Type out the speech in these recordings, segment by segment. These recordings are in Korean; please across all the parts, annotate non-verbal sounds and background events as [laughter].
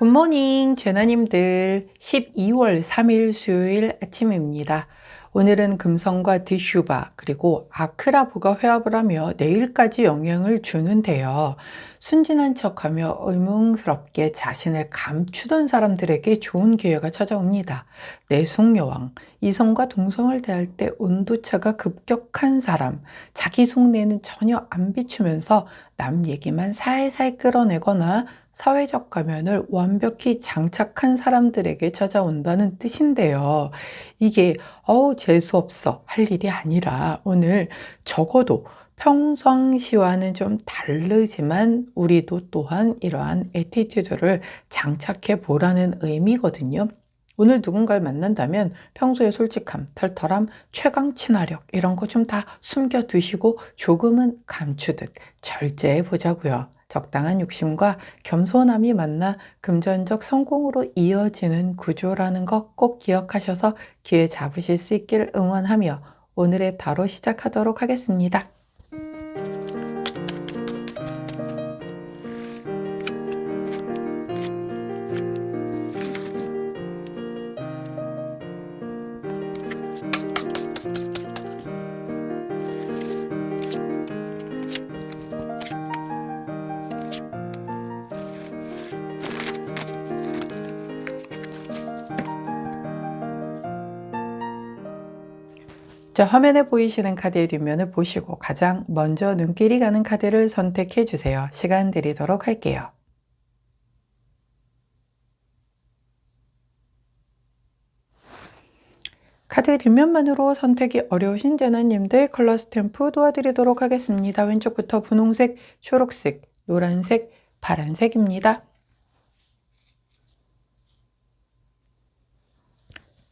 굿모닝 제나님들 12월 3일 수요일 아침입니다. 오늘은 금성과 디슈바 그리고 아크라부가 회합을 하며 내일까지 영향을 주는데요. 순진한 척하며 의문스럽게 자신을 감추던 사람들에게 좋은 기회가 찾아옵니다. 내숭여왕, 이성과 동성을 대할 때 온도차가 급격한 사람, 자기 속내는 전혀 안 비추면서 남 얘기만 살살 끌어내거나 사회적 가면을 완벽히 장착한 사람들에게 찾아온다는 뜻인데요. 이게 어우 재수 없어 할 일이 아니라 오늘 적어도 평상시와는 좀 다르지만 우리도 또한 이러한 에티튜드를 장착해 보라는 의미거든요. 오늘 누군가를 만난다면 평소에 솔직함, 털털함, 최강 친화력 이런 거 좀 다 숨겨 두시고 조금은 감추듯 절제해 보자고요. 적당한 욕심과 겸손함이 만나 금전적 성공으로 이어지는 구조라는 것 꼭 기억하셔서 기회 잡으실 수 있길 응원하며 오늘의 타로 시작하도록 하겠습니다. 자, 화면에 보이시는 카드의 뒷면을 보시고 가장 먼저 눈길이 가는 카드를 선택해 주세요. 시간 드리도록 할게요. 카드 뒷면만으로 선택이 어려우신 제나님들 컬러 스탬프 도와드리도록 하겠습니다. 왼쪽부터 분홍색, 초록색, 노란색, 파란색입니다.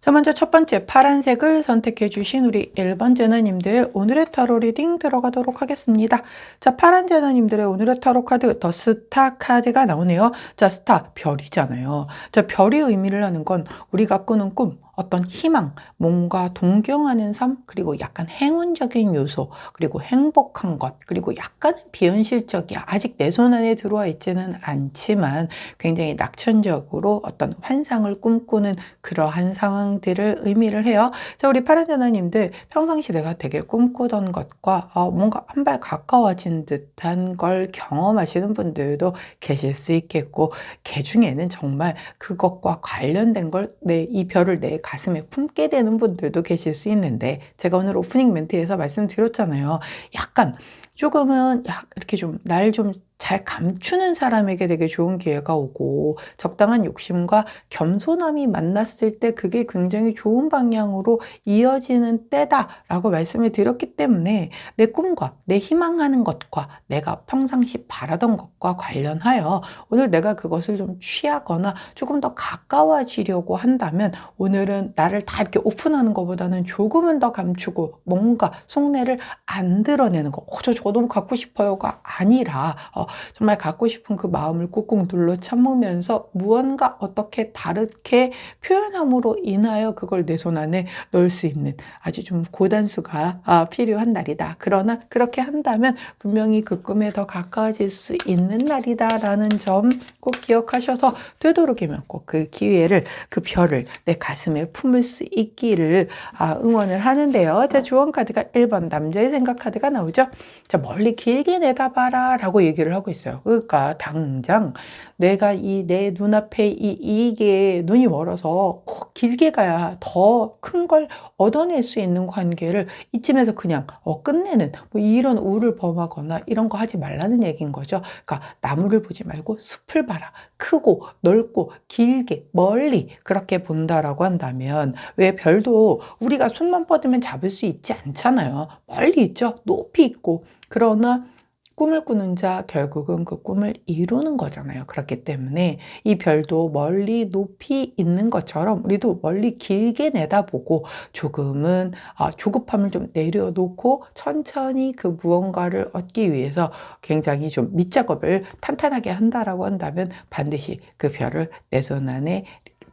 자, 먼저 첫 번째 파란색을 선택해 주신 우리 1번 제너님들 오늘의 타로 리딩 들어가도록 하겠습니다. 자, 파란 제너님들의 오늘의 타로 카드 더 스타 카드가 나오네요. 자, 스타 별이잖아요. 자, 별이 의미를 하는 건 우리가 꾸는 꿈, 어떤 희망, 뭔가 동경하는 삶, 그리고 약간 행운적인 요소, 그리고 행복한 것, 그리고 약간 비현실적이야. 아직 내 손 안에 들어와 있지는 않지만 굉장히 낙천적으로 어떤 환상을 꿈꾸는 그러한 상황들을 의미를 해요. 자, 우리 파란자나님들 평상시 내가 되게 꿈꾸던 것과 어, 뭔가 한 발 가까워진 듯한 걸 경험하시는 분들도 계실 수 있겠고, 개 중에는 정말 그것과 관련된 걸 내 이 별을 내 가슴에 품게 되는 분들도 계실 수 있는데 제가 오늘 오프닝 멘트에서 말씀드렸잖아요. 약간 조금은 이렇게 좀 날 좀 잘 감추는 사람에게 되게 좋은 기회가 오고 적당한 욕심과 겸손함이 만났을 때 그게 굉장히 좋은 방향으로 이어지는 때다라고 말씀을 드렸기 때문에 내 꿈과 내 희망하는 것과 내가 평상시 바라던 것과 관련하여 오늘 내가 그것을 좀 취하거나 조금 더 가까워지려고 한다면 오늘은 나를 다 이렇게 오픈하는 것보다는 조금은 더 감추고 뭔가 속내를 안 드러내는 저 너무 갖고 싶어요가 아니라 어, 정말 갖고 싶은 그 마음을 꾹꾹 눌러 참으면서 무언가 어떻게 다르게 표현함으로 인하여 그걸 내 손 안에 넣을 수 있는 아주 좀 고단수가 아, 필요한 날이다. 그러나 그렇게 한다면 분명히 그 꿈에 더 가까워질 수 있는 날이다라는 점 꼭 기억하셔서 되도록이면 꼭 그 기회를 그 별을 내 가슴에 품을 수 있기를 아, 응원을 하는데요. 자, 주원 카드가 1번 남자의 생각 카드가 나오죠. 자, 멀리 길게 내다봐라 라고 얘기를 하고 있어요. 그러니까 당장 내가 이 내 눈앞에 이, 이게 눈이 멀어서 길게 가야 더 큰 걸 얻어낼 수 있는 관계를 이쯤에서 그냥 어, 끝내는 뭐 이런 우를 범하거나 이런 거 하지 말라는 얘기인 거죠. 그러니까 나무를 보지 말고 숲을 봐라. 크고 넓고 길게 멀리 그렇게 본다라고 한다면 왜 별도 우리가 손만 뻗으면 잡을 수 있지 않잖아요. 멀리 있죠. 높이 있고 그러나 꿈을 꾸는 자 결국은 그 꿈을 이루는 거잖아요. 그렇기 때문에 이 별도 멀리 높이 있는 것처럼 우리도 멀리 길게 내다보고 조금은 아, 조급함을 좀 내려놓고 천천히 그 무언가를 얻기 위해서 굉장히 좀 밑작업을 탄탄하게 한다라고 한다면 반드시 그 별을 내 손 안에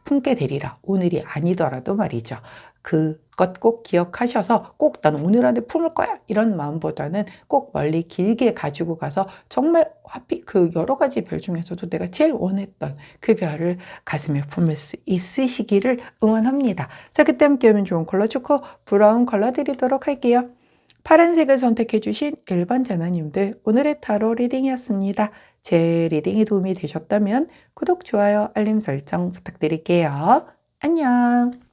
품게 되리라. 오늘이 아니더라도 말이죠. 그 것 꼭 기억하셔서 꼭 난 오늘 안에 품을 거야 이런 마음보다는 꼭 멀리 길게 가지고 가서 정말 하필 그 여러 가지 별 중에서도 내가 제일 원했던 그 별을 가슴에 품을 수 있으시기를 응원합니다. 자 그때 함께 하면 좋은 컬러 초코 브라운 컬러 드리도록 할게요. 파란색을 선택해 주신 1번 자나님들 오늘의 타로 리딩이었습니다. 제 리딩이 도움이 되셨다면 구독, 좋아요, 알림 설정 부탁드릴게요. 안녕.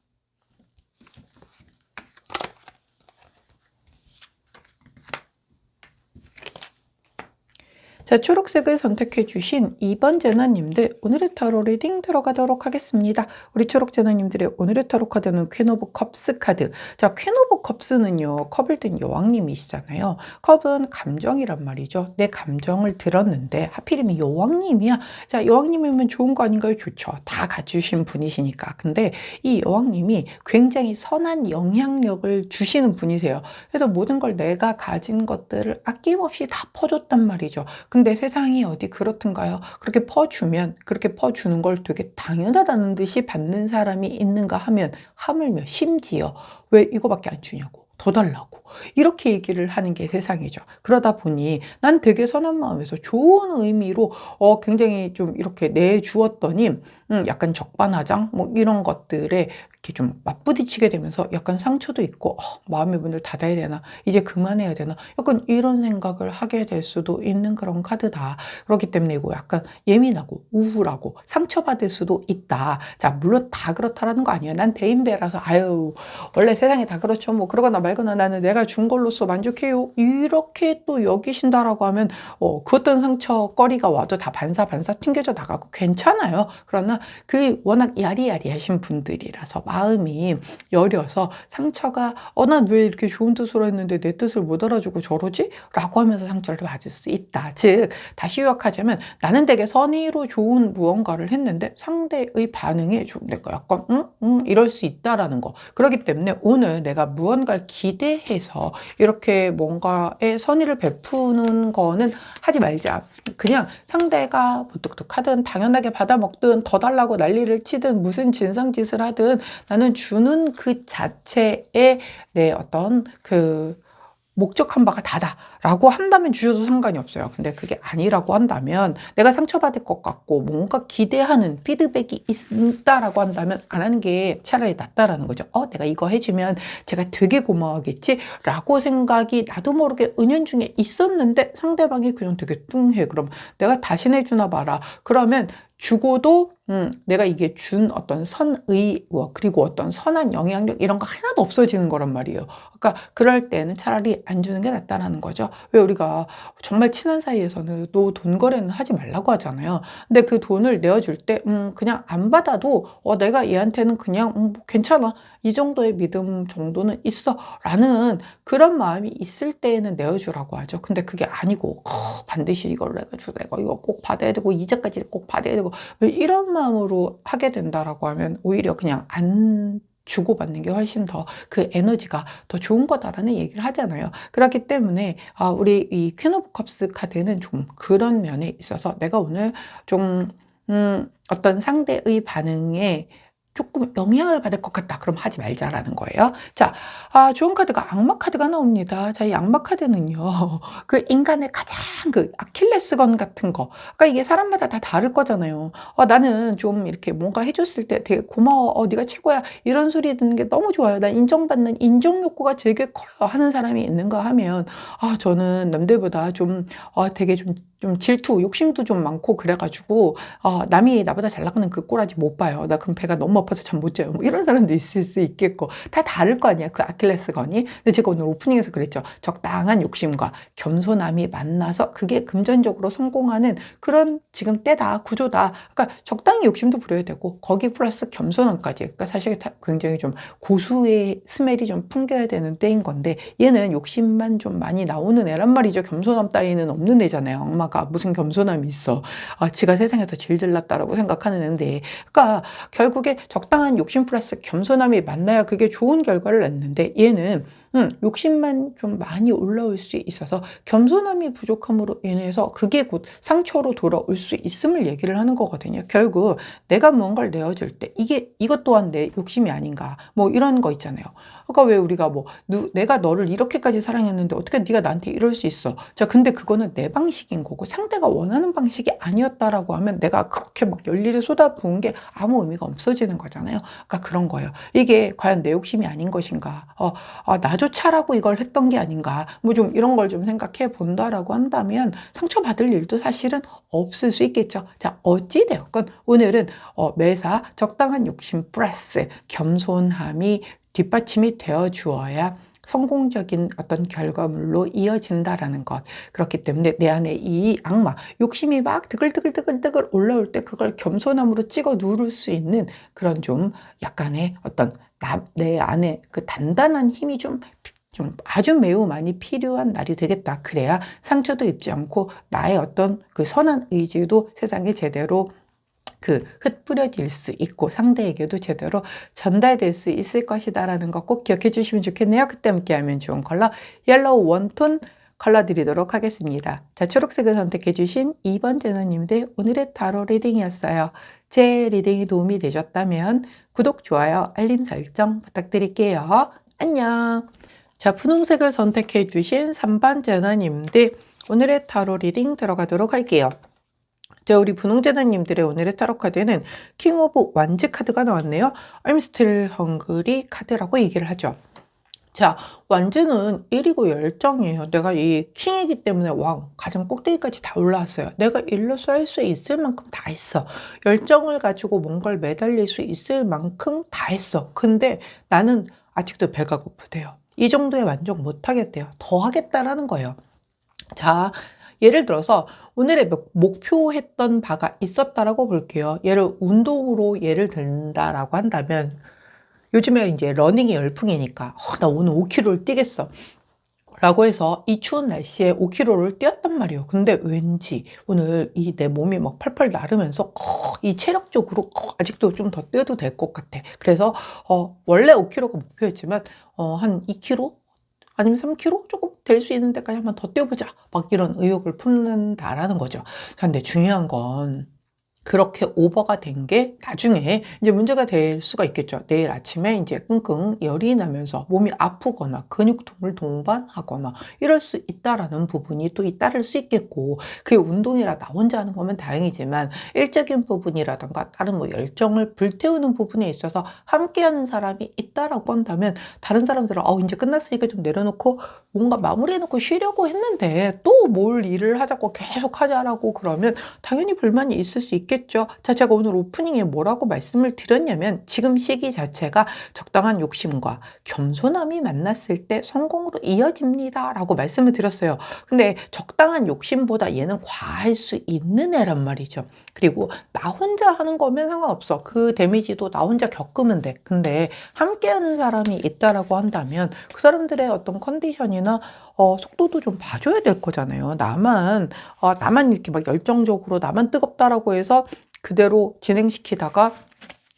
자, 초록색을 선택해 주신 2번 제나님들 오늘의 타로 리딩 들어가도록 하겠습니다. 우리 초록 제나님들의 오늘의 타로 카드는 퀸 오브 컵스 카드. 자, 퀸 오브 컵스는요. 컵을 든 여왕님이시잖아요. 컵은 감정이란 말이죠. 내 감정을 들었는데 하필이면 여왕님이야. 자, 여왕님이면 좋은 거 아닌가요? 좋죠. 다 갖추신 분이시니까. 근데 이 여왕님이 굉장히 선한 영향력을 주시는 분이세요. 그래서 모든 걸 내가 가진 것들을 아낌없이 다 퍼줬단 말이죠. 근데 세상이 어디 그렇던가요? 그렇게 퍼주면 그렇게 퍼주는 걸 되게 당연하다는 듯이 받는 사람이 있는가 하면 하물며 심지어 왜 이거밖에 안 주냐고 더 달라고 이렇게 얘기를 하는 게 세상이죠. 그러다 보니 난 되게 선한 마음에서 좋은 의미로 어 굉장히 좀 이렇게 내주었더니 음 약간 적반하장 뭐 이런 것들에 이렇게 좀 맞부딪히게 되면서 약간 상처도 있고 어, 마음의 문을 닫아야 되나 이제 그만해야 되나 약간 이런 생각을 하게 될 수도 있는 그런 카드다. 그렇기 때문에 이거 약간 예민하고 우울하고 상처받을 수도 있다. 자 물론 다 그렇다라는 거 아니에요. 난 대인배라서 아유 원래 세상에 다 그렇죠. 뭐 그러거나 말거나 나는 내가 준 걸로서 만족해요. 이렇게 또 여기신다라고 하면 어, 그 어떤 상처거리가 와도 다 반사 반사 튕겨져 나가고 괜찮아요. 그러나 그 워낙 야리야리하신 분들이라서 마음이 여려서 상처가 어 난 왜 이렇게 좋은 뜻으로 했는데 내 뜻을 못 알아주고 저러지? 라고 하면서 상처를 받을 수 있다. 즉 다시 요약하자면 나는 되게 선의로 좋은 무언가를 했는데 상대의 반응이 좀 내가 약간 응? 응? 이럴 수 있다라는 거. 그렇기 때문에 오늘 내가 무언가를 기대해서 이렇게 뭔가의 선의를 베푸는 거는 하지 말자. 그냥 상대가 무뚝뚝하든 당연하게 받아먹든 더 달라고 난리를 치든 무슨 진상짓을 하든 나는 주는 그 자체에 내 어떤 그 목적한 바가 다다라고 한다면 주셔도 상관이 없어요. 근데 그게 아니라고 한다면 내가 상처받을 것 같고 뭔가 기대하는 피드백이 있다라고 한다면 안 하는 게 차라리 낫다라는 거죠. 어, 내가 이거 해주면 제가 되게 고마워하겠지? 라고 생각이 나도 모르게 은연중에 있었는데 상대방이 그냥 되게 뚱해. 그럼 내가 다시 내주나 봐라. 그러면 주고도 음, 내가 이게 준 어떤 선의 그리고 어떤 선한 영향력 이런 거 하나도 없어지는 거란 말이에요. 그러니까 그럴 때는 차라리 안 주는 게 낫다라는 거죠. 왜 우리가 정말 친한 사이에서는 또 돈 거래는 하지 말라고 하잖아요. 근데 그 돈을 내어줄 때 음, 그냥 안 받아도 어, 내가 얘한테는 그냥 음, 뭐 괜찮아. 이 정도의 믿음 정도는 있어. 라는 그런 마음이 있을 때에는 내어주라고 하죠. 근데 그게 아니고 어, 반드시 이걸 내가 주 내가 이거 꼭 받아야 되고 이자까지 꼭 받아야 되고 왜 이런 마음으로 하게 된다라고 하면 오히려 그냥 안 주고받는 게 훨씬 더 그 에너지가 더 좋은 거다라는 얘기를 하잖아요. 그렇기 때문에 아, 우리 이 퀸 오브 컵스 카드는 좀 그런 면에 있어서 내가 오늘 좀 음, 어떤 상대의 반응에 조금 영향을 받을 것 같다. 그럼 하지 말자라는 거예요. 자, 아, 좋은 카드가 악마 카드가 나옵니다. 자, 이 악마 카드는요. [laughs] 그 인간의 가장 그 아킬레스건 같은 거. 그러니까 이게 사람마다 다 다를 거잖아요. 어, 나는 좀 이렇게 뭔가 해줬을 때 되게 고마워. 어, 네가 최고야. 이런 소리 듣는 게 너무 좋아요. 난 인정받는 인정 욕구가 되게 커요. 하는 사람이 있는가 하면 아, 저는 남들보다 좀 어, 되게 좀 좀 질투, 욕심도 좀 많고 그래가지고 어, 남이 나보다 잘 나가는 그 꼬라지 못 봐요. 나 그럼 배가 너무 아파서 잠 못 자요. 뭐 이런 사람도 있을 수 있겠고 다 다를 거 아니야. 그 아킬레스건이. 근데 제가 오늘 오프닝에서 그랬죠. 적당한 욕심과 겸손함이 만나서 그게 금전적으로 성공하는 그런 지금 때다, 구조다. 그러니까 적당히 욕심도 부려야 되고 거기 플러스 겸손함까지. 그러니까 사실 다 굉장히 좀 고수의 스멜이 좀 풍겨야 되는 때인 건데 얘는 욕심만 좀 많이 나오는 애란 말이죠. 겸손함 따위는 없는 애잖아요. 엄마가 무슨 겸손함이 있어. 아, 지가 세상에서 제일 잘났다라고 생각하는 애인데. 그러니까 결국에 적당한 욕심 플러스 겸손함이 만나야 그게 좋은 결과를 냈는데 얘는 음, 욕심만 좀 많이 올라올 수 있어서 겸손함이 부족함으로 인해서 그게 곧 상처로 돌아올 수 있음을 얘기를 하는 거거든요. 결국 내가 무언가를 내어줄 때 이게 이것 또한 내 욕심이 아닌가 뭐 이런 거 있잖아요. 그러니까 왜 우리가 뭐 누, 내가 너를 이렇게까지 사랑했는데 어떻게 네가 나한테 이럴 수 있어? 자, 근데 그거는 내 방식인 거고 상대가 원하는 방식이 아니었다라고 하면 내가 그렇게 막 열일을 쏟아부은 게 아무 의미가 없어지는 거잖아요. 그러니까 그런 거예요. 이게 과연 내 욕심이 아닌 것인가? 어, 아, 나 조차라고 이걸 했던 게 아닌가? 뭐 좀 이런 걸 좀 생각해 본다라고 한다면 상처받을 일도 사실은 없을 수 있겠죠. 자, 어찌 되었건 오늘은 어, 매사 적당한 욕심 플러스 겸손함이 뒷받침이 되어 주어야 성공적인 어떤 결과물로 이어진다라는 것. 그렇기 때문에 내 안에 이 악마, 욕심이 막 드글드글드글드글 올라올 때 그걸 겸손함으로 찍어 누를 수 있는 그런 좀 약간의 어떤 나, 내 안에 그 단단한 힘이 좀, 좀 아주 매우 많이 필요한 날이 되겠다. 그래야 상처도 입지 않고 나의 어떤 그 선한 의지도 세상에 제대로 그 흩뿌려질 수 있고 상대에게도 제대로 전달될 수 있을 것이다라는 거 꼭 기억해 주시면 좋겠네요. 그때 함께하면 좋은 컬러 옐로우 원톤 컬러 드리도록 하겠습니다. 자, 초록색을 선택해 주신 2번 제너님들 오늘의 타로 리딩이었어요. 제 리딩이 도움이 되셨다면 구독, 좋아요, 알림 설정 부탁드릴게요. 안녕! 자, 분홍색을 선택해 주신 3번 제너님들 오늘의 타로 리딩 들어가도록 할게요. 자, 우리 분홍재단님들의 오늘의 타로 카드는 킹 오브 완즈 카드가 나왔네요. I'm still hungry 카드라고 얘기를 하죠. 자, 완즈는 1이고 열정이에요. 내가 이 킹이기 때문에 왕, 가장 꼭대기까지 다 올라왔어요. 내가 일로서 할 수 있을 만큼 다 했어. 열정을 가지고 뭔가를 매달릴 수 있을 만큼 다 했어. 근데 나는 아직도 배가 고프대요. 이 정도에 만족 못 하겠대요. 더 하겠다라는 거예요. 자, 예를 들어서 오늘의 목표했던 바가 있었다라고 볼게요. 예를 운동으로 예를 든다라고 한다면 요즘에 이제 러닝이 열풍이니까 어, 나 오늘 5km를 뛰겠어. 라고 해서 이 추운 날씨에 5km를 뛰었단 말이에요. 근데 왠지 오늘 이 내 몸이 막 펄펄 나르면서 어, 이 체력적으로 어, 아직도 좀 더 뛰어도 될 것 같아. 그래서 어, 원래 5km가 목표였지만 어, 한 2km 아니면 3km 조금 될 수 있는 데까지 한번 더 뛰어보자. 막 이런 의욕을 품는다라는 거죠. 근데 중요한 건 그렇게 오버가 된 게 나중에 이제 문제가 될 수가 있겠죠. 내일 아침에 이제 끙끙 열이 나면서 몸이 아프거나 근육통을 동반하거나 이럴 수 있다라는 부분이 또 잇따를 수 있겠고 그게 운동이라 나 혼자 하는 거면 다행이지만 일적인 부분이라던가 다른 뭐 열정을 불태우는 부분에 있어서 함께 하는 사람이 있다라고 한다면 다른 사람들은 어 이제 끝났으니까 좀 내려놓고 뭔가 마무리해놓고 쉬려고 했는데 또 뭘 일을 하자고 계속 하자라고 그러면 당연히 불만이 있을 수 있겠죠. 있겠죠. 자, 제가 오늘 오프닝에 뭐라고 말씀을 드렸냐면 지금 시기 자체가 적당한 욕심과 겸손함이 만났을 때 성공으로 이어집니다. 라고 말씀을 드렸어요. 근데 적당한 욕심보다 얘는 과할 수 있는 애란 말이죠. 그리고 나 혼자 하는 거면 상관없어. 그 데미지도 나 혼자 겪으면 돼. 근데 함께 하는 사람이 있다라고 한다면 그 사람들의 어떤 컨디션이나 어, 속도도 좀 봐줘야 될 거잖아요. 나만, 어, 나만 이렇게 막 열정적으로 나만 뜨겁다라고 해서 그대로 진행시키다가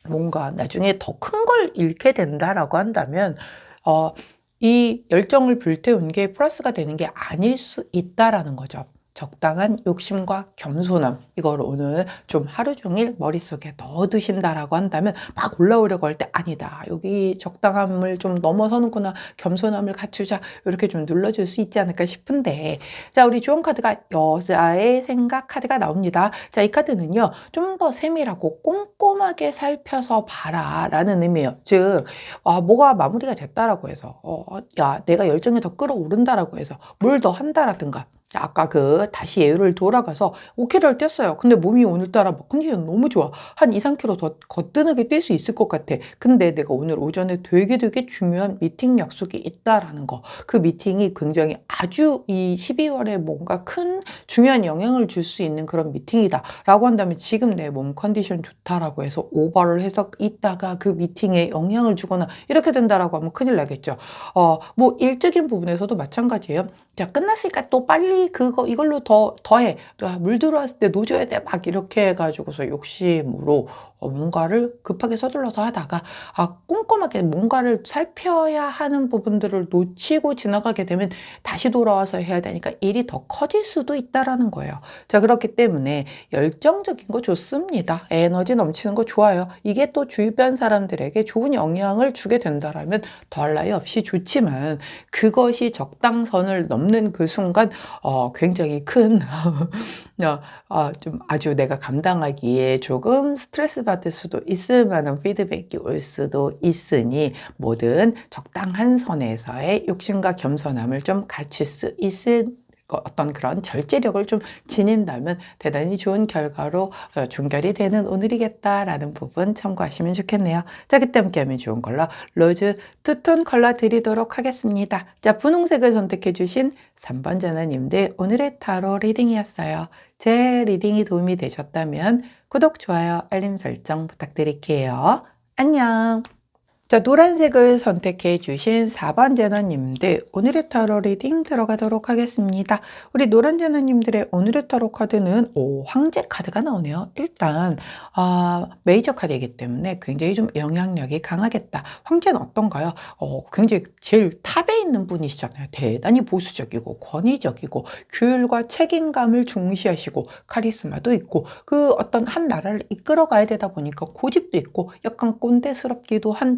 뭔가 나중에 더 큰 걸 잃게 된다라고 한다면, 어, 이 열정을 불태운 게 플러스가 되는 게 아닐 수 있다라는 거죠. 적당한 욕심과 겸손함 이걸 오늘 좀 하루 종일 머릿속에 넣어두신다라고 한다면 막 올라오려고 할 때 아니다. 여기 적당함을 좀 넘어서는구나 겸손함을 갖추자 이렇게 좀 눌러줄 수 있지 않을까 싶은데. 자 우리 주원 카드가 여자의 생각 카드가 나옵니다. 자 이 카드는요 좀 더 세밀하고 꼼꼼하게 살펴서 봐라 라는 의미예요. 즉 아, 뭐가 마무리가 됐다라고 해서 어, 야 내가 열정이 더 끌어오른다라고 해서 뭘 더 한다라든가 아까 그 다시 예유를 돌아가서 5km를 뛰었어요. 근데 몸이 오늘따라 막 컨디션 너무 좋아. 한 2, 3km 더 거뜬하게 뛸 수 있을 것 같아. 근데 내가 오늘 오전에 되게 되게 중요한 미팅 약속이 있다라는 거. 그 미팅이 굉장히 아주 이 12월에 뭔가 큰 중요한 영향을 줄 수 있는 그런 미팅이다. 라고 한다면 지금 내 몸 컨디션 좋다라고 해서 오버를 해서 있다가 그 미팅에 영향을 주거나 이렇게 된다라고 하면 큰일 나겠죠. 어, 뭐 일적인 부분에서도 마찬가지예요. 야, 끝났으니까 또 빨리 그거 이걸로 더 더해. 아, 물 들어왔을 때 노져야 돼. 막 이렇게 해가지고서 욕심으로 어, 뭔가를 급하게 서둘러서 하다가 아, 꼼꼼하게 뭔가를 살펴야 하는 부분들을 놓치고 지나가게 되면 다시 돌아와서 해야 되니까 일이 더 커질 수도 있다라는 거예요. 자, 그렇기 때문에 열정적인 거 좋습니다. 에너지 넘치는 거 좋아요. 이게 또 주변 사람들에게 좋은 영향을 주게 된다라면 더할 나위 없이 좋지만 그것이 적당선을 넘는 그 순간 어, 굉장히 큰 [laughs] 어, 어, 좀 아주 내가 감당하기에 조금 스트레스 받을 수도 있을 만한 피드백이 올 수도 있으니 뭐든 적당한 선에서의 욕심과 겸손함을 좀 갖출 수 있을 거- 어떤 그런 절제력을 좀 지닌다면 대단히 좋은 결과로 어, 종결이 되는 오늘이겠다라는 부분 참고하시면 좋겠네요. 자, 그때 함께하면 좋은 컬러 로즈 투톤 컬러 드리도록 하겠습니다. 자, 분홍색을 선택해 주신 3번 자나님들 오늘의 타로 리딩이었어요. 제 리딩이 도움이 되셨다면 구독, 좋아요, 알림 설정 부탁드릴게요. 안녕! 자, 노란색을 선택해 주신 4번 제너님들 오늘의 타로 리딩 들어가도록 하겠습니다. 우리 노란 제너님들의 오늘의 타로 카드는 오, 황제 카드가 나오네요. 일단 아, 메이저 카드이기 때문에 굉장히 좀 영향력이 강하겠다. 황제는 어떤가요? 어, 굉장히 제일 탑에 있는 분이시잖아요. 대단히 보수적이고 권위적이고 규율과 책임감을 중시하시고 카리스마도 있고 그 어떤 한 나라를 이끌어가야 되다 보니까 고집도 있고 약간 꼰대스럽기도 한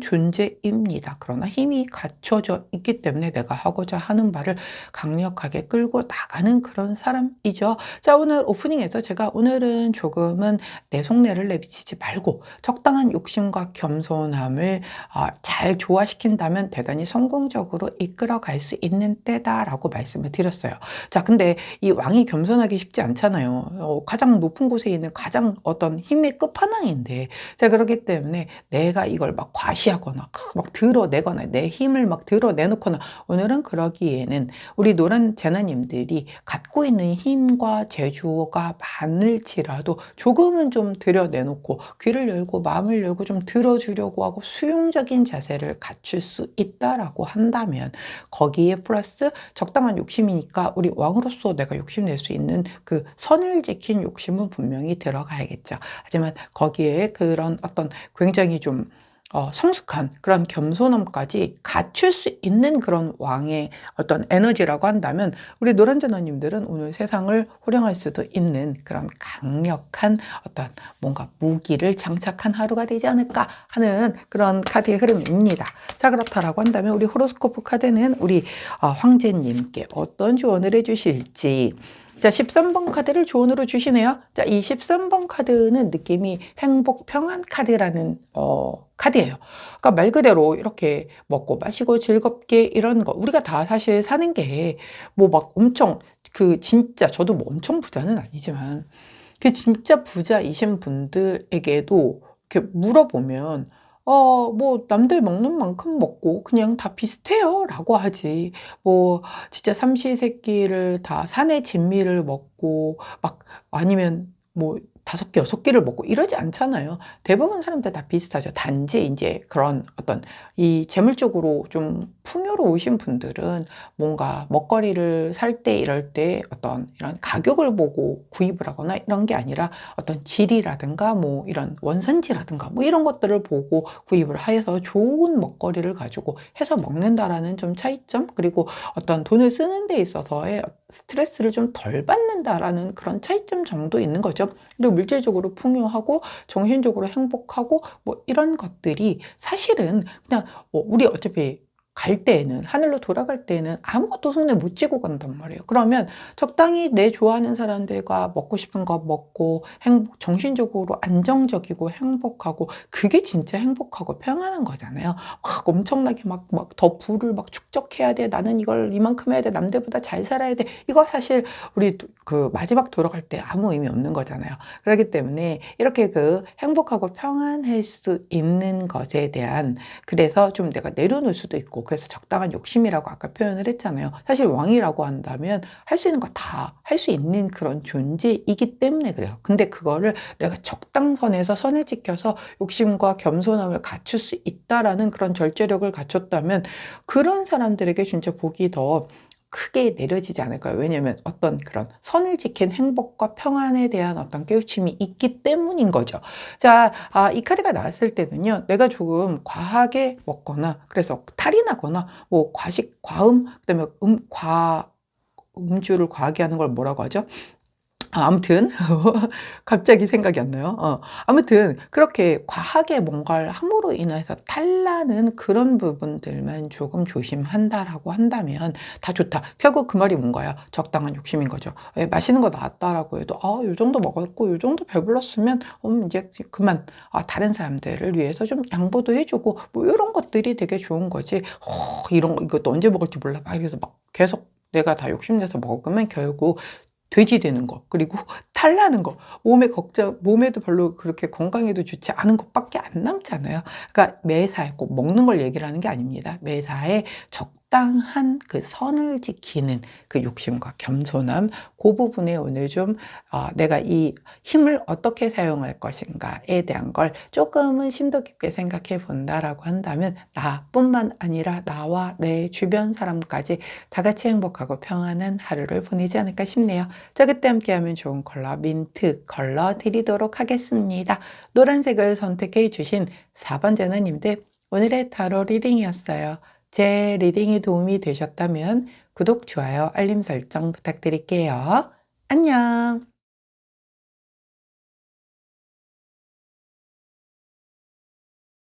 입니다. 그러나 힘이 갖춰져 있기 때문에 내가 하고자 하는 바를 강력하게 끌고 나가는 그런 사람이죠. 자, 오늘 오프닝에서 제가 오늘은 조금은 내 속내를 내비치지 말고 적당한 욕심과 겸손함을 어, 잘 조화시킨다면 대단히 성공적으로 이끌어 갈 수 있는 때다라고 말씀을 드렸어요. 자, 근데 이 왕이 겸손하기 쉽지 않잖아요. 어, 가장 높은 곳에 있는 가장 어떤 힘의 끝판왕인데, 자, 그렇기 때문에 내가 이걸 막 과시하 거나 막 드러내거나 내 힘을 막 드러내놓거나 오늘은 그러기에는 우리 노란 제나님들이 갖고 있는 힘과 재주가 많을지라도 조금은 좀 들여내놓고 귀를 열고 마음을 열고 좀 들어주려고 하고 수용적인 자세를 갖출 수 있다라고 한다면 거기에 플러스 적당한 욕심이니까 우리 왕으로서 내가 욕심낼 수 있는 그 선을 지킨 욕심은 분명히 들어가야겠죠. 하지만 거기에 그런 어떤 굉장히 좀 어, 성숙한 그런 겸손함까지 갖출 수 있는 그런 왕의 어떤 에너지라고 한다면 우리 노란전화님들은 오늘 세상을 호령할 수도 있는 그런 강력한 어떤 뭔가 무기를 장착한 하루가 되지 않을까 하는 그런 카드의 흐름입니다. 자 그렇다라고 한다면 우리 호로스코프 카드는 우리 어, 황제님께 어떤 조언을 해주실지 자, 13번 카드를 조언으로 주시네요. 자, 이 13번 카드는 느낌이 행복 평안 카드라는 어, 카드예요. 그러니까 말 그대로 이렇게 먹고 마시고 즐겁게 이런 거 우리가 다 사실 사는 게 뭐 막 엄청 그 진짜 저도 뭐 엄청 부자는 아니지만 그 진짜 부자이신 분들에게도 이렇게 물어보면 어, 뭐, 남들 먹는 만큼 먹고 그냥 다 비슷해요. 라고 하지. 뭐, 진짜 삼시세끼를 다 산의 진미를 먹고, 막, 아니면 뭐, 다섯 개, 여섯 개를 먹고 이러지 않잖아요. 대부분 사람들 다 비슷하죠. 단지 이제 그런 어떤 이 재물적으로 좀 풍요로우신 분들은 뭔가 먹거리를 살 때 이럴 때 어떤 이런 가격을 보고 구입을 하거나 이런 게 아니라 어떤 질이라든가 뭐 이런 원산지라든가 뭐 이런 것들을 보고 구입을 하여서 좋은 먹거리를 가지고 해서 먹는다라는 좀 차이점 그리고 어떤 돈을 쓰는 데 있어서의 스트레스를 좀 덜 받는다라는 그런 차이점 정도 있는 거죠. 그리고 물질적으로 풍요하고 정신적으로 행복하고 뭐 이런 것들이 사실은 그냥 뭐 우리 어차피 갈 때에는 하늘로 돌아갈 때에는 아무것도 손에 못 쥐고 간단 말이에요. 그러면 적당히 내 좋아하는 사람들과 먹고 싶은 거 먹고 행복, 정신적으로 안정적이고 행복하고 그게 진짜 행복하고 평안한 거잖아요. 막 엄청나게 막 막 더 부를 막 축적해야 돼. 나는 이걸 이만큼 해야 돼. 남들보다 잘 살아야 돼. 이거 사실 우리 도- 그 마지막 돌아갈 때 아무 의미 없는 거잖아요. 그렇기 때문에 이렇게 그 행복하고 평안할 수 있는 것에 대한 그래서 좀 내가 내려놓을 수도 있고 그래서 적당한 욕심이라고 아까 표현을 했잖아요. 사실 왕이라고 한다면 할 수 있는 거 다 할 수 있는 그런 존재이기 때문에 그래요. 근데 그거를 내가 적당선에서 선을 지켜서 욕심과 겸손함을 갖출 수 있다라는 그런 절제력을 갖췄다면 그런 사람들에게 진짜 복이 더 크게 내려지지 않을까요? 왜냐하면 어떤 그런 선을 지킨 행복과 평안에 대한 어떤 깨우침이 있기 때문인 거죠. 자, 아, 이 카드가 나왔을 때는요, 내가 조금 과하게 먹거나, 그래서 탈이 나거나, 뭐, 과식, 과음, 그 다음에 음, 과, 음주를 과하게 하는 걸 뭐라고 하죠? 아, 아무튼 [laughs] 갑자기 생각이 안 나요. 어, 아무튼 그렇게 과하게 뭔가를 함으로 인해서 탈나는 그런 부분들만 조금 조심한다라고 한다면 다 좋다. 결국 그 말이 뭔가요? 적당한 욕심인 거죠. 왜 맛있는 거 나왔다라고 해도 아, 요 정도 먹었고 요 정도 배불렀으면 음, 이제 그만 아, 다른 사람들을 위해서 좀 양보도 해주고 뭐 이런 것들이 되게 좋은 거지. 어, 이런 거 이것도 언제 먹을지 몰라. 막 이래서 막 계속 내가 다 욕심내서 먹으면 결국 돼지 되는 거 그리고 [laughs] 탈나는 거 몸에 걱정 몸에도 별로 그렇게 건강에도 좋지 않은 것밖에 안 남잖아요. 그러니까 매사에 꼭 먹는 걸 얘기를 하는 게 아닙니다. 매사에 적 당한 그 선을 지키는 그 욕심과 겸손함 그 부분에 오늘 좀 어, 내가 이 힘을 어떻게 사용할 것인가에 대한 걸 조금은 심도 깊게 생각해 본다라고 한다면 나뿐만 아니라 나와 내 주변 사람까지 다 같이 행복하고 평안한 하루를 보내지 않을까 싶네요. 자, 그때 함께하면 좋은 컬러 민트 컬러 드리도록 하겠습니다. 노란색을 선택해 주신 4번 제나님들 오늘의 타로 리딩이었어요. 제 리딩이 도움이 되셨다면 구독, 좋아요, 알림 설정 부탁드릴게요. 안녕!